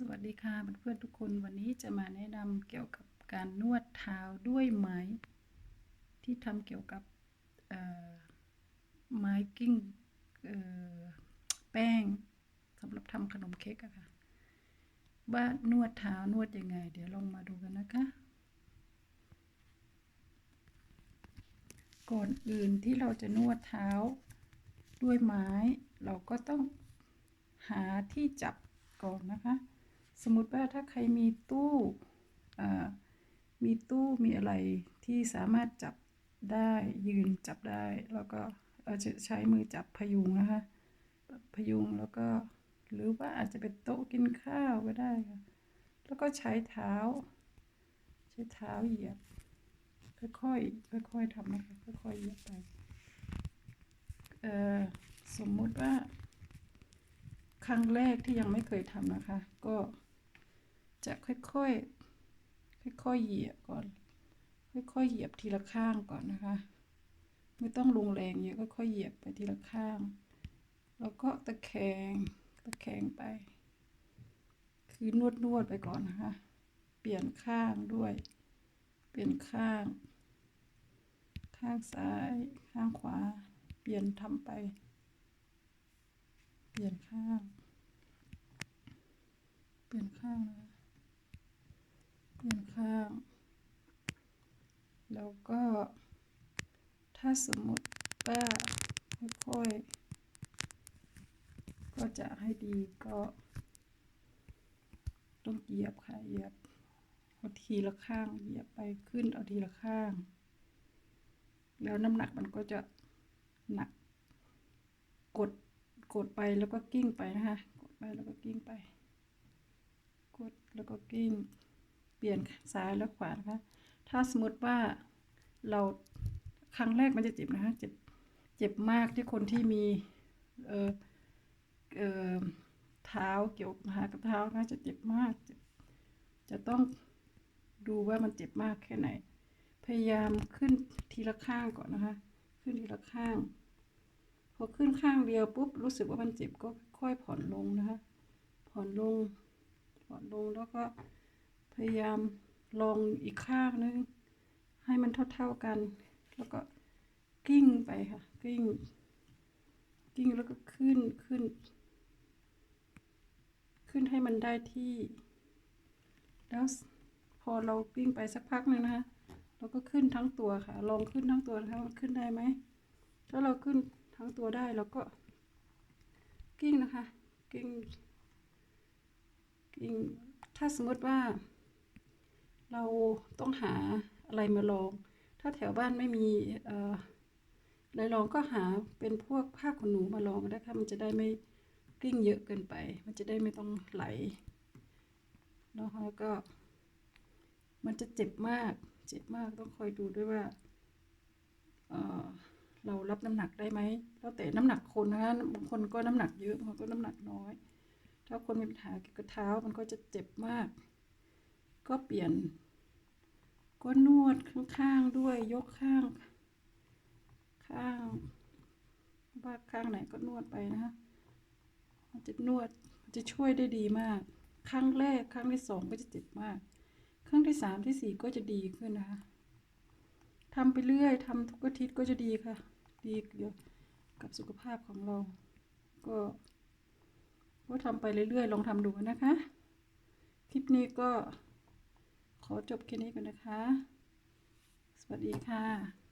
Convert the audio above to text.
สวัสดีค่ะเพื่อนๆทุกคนวันนี้จะมาแนะนำเกี่ยวกับการนวดเท้าด้วยไม้ ที่ทำเกี่ยวกับไม้กิ้งแป้งสำหรับทำขนมเค้กอะค่ะว่านวดเท้านวดยังไง เดี๋ยวลองมาดูกันนะคะ ก่อนอื่นที่เราจะนวดเท้าด้วยไม้ เราก็ต้องหาที่จับก่อนนะคะ สมมติว่าถ้าใครมีตู้มีตู้มีอะไรที่สามารถจับได้ยืนจับได้ แล้วก็อาจจะใช้มือจับพยุงนะคะพยุงแล้วก็หรือว่าอาจจะเป็นโต๊ะกินข้าวก็ได้ค่ะแล้วก็ใช้เท้า ใช้เท้าเหยียบ ค่อยๆค่อยๆทำนะคะค่อยๆเหยียบไปสมมุติว่า ครั้งแรกที่ยังไม่เคยทำนะคะ ก็ จะค่อยๆ ค่อยๆ เหยียบก่อน ค่อยๆ เหยียบทีละข้างก่อนนะคะ ไม่ต้องลงแรงเยอะก็ค่อยเหยียบไปทีละข้าง แล้วก็ตะแคง ตะแคงไป คือนวดนวดไปก่อนนะคะ เปลี่ยนข้างด้วย เปลี่ยนข้าง ข้างซ้าย ข้างขวา เปลี่ยนทำไป เปลี่ยนข้าง เปลี่ยนข้างนะเป ลี่ยนข้าง แล้วก็ ถ้าสมมติว่าค่อยๆก็จะให้ดีก็ ต้องเหยียบค่ะเหยียบเอาทีละข้างเหยียบไปขึ้นเอาทีละข้าง แล้วน้ำหนักมันก็จะหนัก กดกดไปแล้วก็กิ้งไปนะคะ กดไปแล้วก็กิ้งไป กดแล้วก็กิ้ง เปลี่ยนซ้ายแล้วขวานะคะ ถ้าสมมติว่าเราครั้งแรกมันจะเจ็บนะคะเจ็บเจ็บมากที่คนที่มีเออเออเท้าเกี่ยวหากับเท้านะจะเจ็บมากจะจะต้องดูว่ามันเจ็บมากแค่ไหน พยายามขึ้นทีละข้างก่อนนะคะ ขึ้นทีละข้าง พอขึ้นข้างเดียวปุ๊บรู้สึกว่ามันเจ็บก็ค่อยผ่อนลงนะคะ ผ่อนลงผ่อนลงแล้วก็ พยายามลองอีกข้างนึง ให้มันเท่าๆกัน แล้วก็กิ้งไปค่ะ กิ้ง กิ้งแล้วก็ขึ้นขึ้น ขึ้นให้มันได้ที่ แล้วพอเรากิ้งไปสักพักหนึ่งนะคะเราก็ขึ้นทั้งตัวค่ะ ลองขึ้นทั้งตัวนะคะมันขึ้นได้ไหม ถ้าเราขึ้นทั้งตัวได้เราก็ กิ้งนะคะ กิ้ง กิ้ง ถ้าสมมติว่า เราต้องหาอะไรมาลอง ถ้าแถวบ้านไม่มีอะไรลองก็หาเป็นพวกผ้าขนหนูมาลองก็ได้ค่ะมันจะได้ไม่กลิ้งเยอะเกินไป มันจะได้ไม่ต้องไหลแล้วก็มันจะเจ็บมาก เจ็บมากต้องคอยดูด้วยว่าเเรารับน้ำหนักได้ไหมแล้วแต่น้ำหนักคนนะคะบางคนก็น้ำหนักเยอะบางคนก็น้ำหนักน้อย ถ้าคนมีปัญหาเกี่ยวกับเท้ามันก็จะเจ็บมาก ก็เปลี่ยน ก็นวดข้างๆด้วยยกข้าง ข้างว่าข้างไหนก็นวดไปนะคะมันจะนวดจะช่วยได้ดีมาก ครั้งแรกครั้งที่สองก็จะเจ็บมาก ครั้งที่สามที่สี่ก็จะดีขึ้นนะคะทำไปเรื่อยทำทุกอาทิตย์ก็จะดีค่ะ ดีเกี่ยวกับสุขภาพของเรา ก็ก็ทำไปเรื่อยๆ ลองทำดูนะคะ คลิปนี้ก็ ขอจบแค่นี้ก่อนนะคะ สวัสดีค่ะ